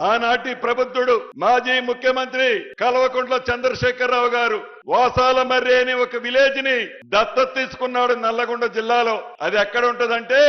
ఆనాటి ప్రబుద్ధుడు మాజీ ముఖ్యమంత్రి కల్వకుంట్ల చంద్రశేఖరరావు గారు వాసాల మర్రి అని ఒక విలేజ్ని దత్తత తీసుకున్నాడు నల్లగొండ జిల్లాలో. అది ఎక్కడ ఉంటదంటే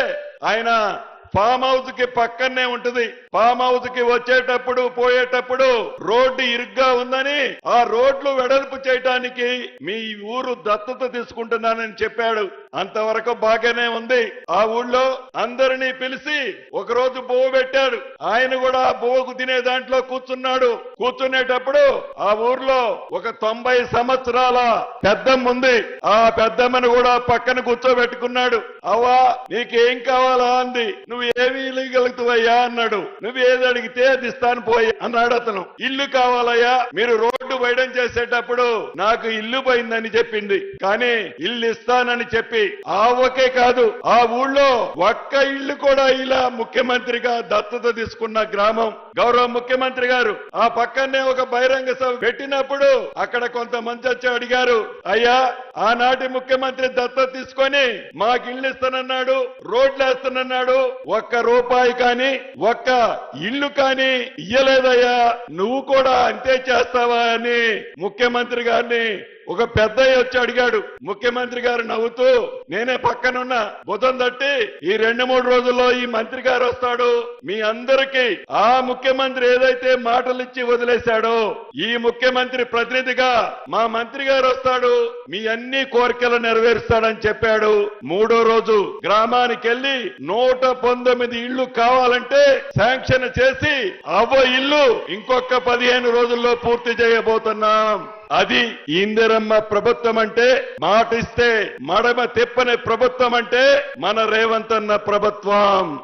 ఆయన ఫామ్ హౌస్కి పక్కనే ఉంటది. ఫామ్ హౌస్కి వచ్చేటప్పుడు పోయేటప్పుడు రోడ్డు ఇరుగ్గా ఉందని ఆ రోడ్లు వెడల్పు చేయటానికి మీ ఊరు దత్తత తీసుకుంటున్నానని చెప్పాడు. అంతవరకు బాగానే ఉంది. ఆ ఊళ్ళో అందరినీ పిలిచి ఒక రోజు బువ్వ పెట్టాడు. ఆయన కూడా ఆ బువ్వకు తినే దాంట్లో కూర్చున్నాడు. కూర్చునేటప్పుడు ఆ ఊర్లో ఒక తొంభై సంవత్సరాల పెద్దమ్మ ఉంది. ఆ పెద్దమ్మను కూడా పక్కన కూర్చోబెట్టుకున్నాడు. అవ్వా నీకేం కావాలా? అంది. నువ్వు ఏమి ఇవ్వగలుగుతావయ్యా అన్నాడు. నువ్వు ఏది అడిగితే అది ఇస్తాను పోయి అన్నాడు అతను. ఇల్లు కావాలయ్యా. మీరు రోడ్డు బయటం చేసేటప్పుడు నాకు ఇల్లు పోయిందని చెప్పింది. కానీ ఇల్లు ఇస్తానని చెప్పి ఆ ఒకే కాదు ఆ ఊళ్ళో ఒక్క ఇల్లు కూడా ఇలా ముఖ్యమంత్రిగా దత్తత తీసుకున్న గ్రామం. గౌరవ ముఖ్యమంత్రి గారు ఆ పక్కనే ఒక బహిరంగ సభ పెట్టినప్పుడు అక్కడ కొంతమంది వచ్చి అడిగారు అయ్యా ఆనాటి ముఖ్యమంత్రి దత్తత తీసుకొని మాకు ఇల్లు ఇస్తానన్నాడు రోడ్లు వేస్తానన్నాడు ఒక్క రూపాయి కానీ ఒక్క ఇల్లు కానీ ఇయ్యలేదయ్యా నువ్వు కూడా అంతే చేస్తావా? అని ముఖ్యమంత్రి గారిని ఒక పెద్దయ్య వచ్చి అడిగాడు ముఖ్యమంత్రి గారు నవ్వుతూ నేనే పక్కనున్న బుధం తట్టి ఈ రెండు మూడు రోజుల్లో ఈ మంత్రి గారు వస్తాడు. మీ అందరికీ ఆ ముఖ్యమంత్రి ఏదైతే మాటలు ఇచ్చి వదిలేశాడో ఈ ముఖ్యమంత్రి ప్రతినిధిగా మా మంత్రి గారు వస్తాడు. మీ అన్ని కోరికలు నెరవేరుస్తాడని చెప్పాడు. మూడో రోజు గ్రామానికి వెళ్ళి నూట పంతొమ్మిది ఇళ్ళు కావాలంటే శాంక్షన్ చేసి అవ్వ ఇల్లు ఇంకొక పదిహేను రోజుల్లో పూర్తి చేయబోతున్నాం. అది ఇందిరమ్మ ప్రభుత్వం అంటే మాటిస్తే మడమ తిప్పని ప్రభుత్వం అంటే మన రేవంత్ అన్న ప్రభుత్వం.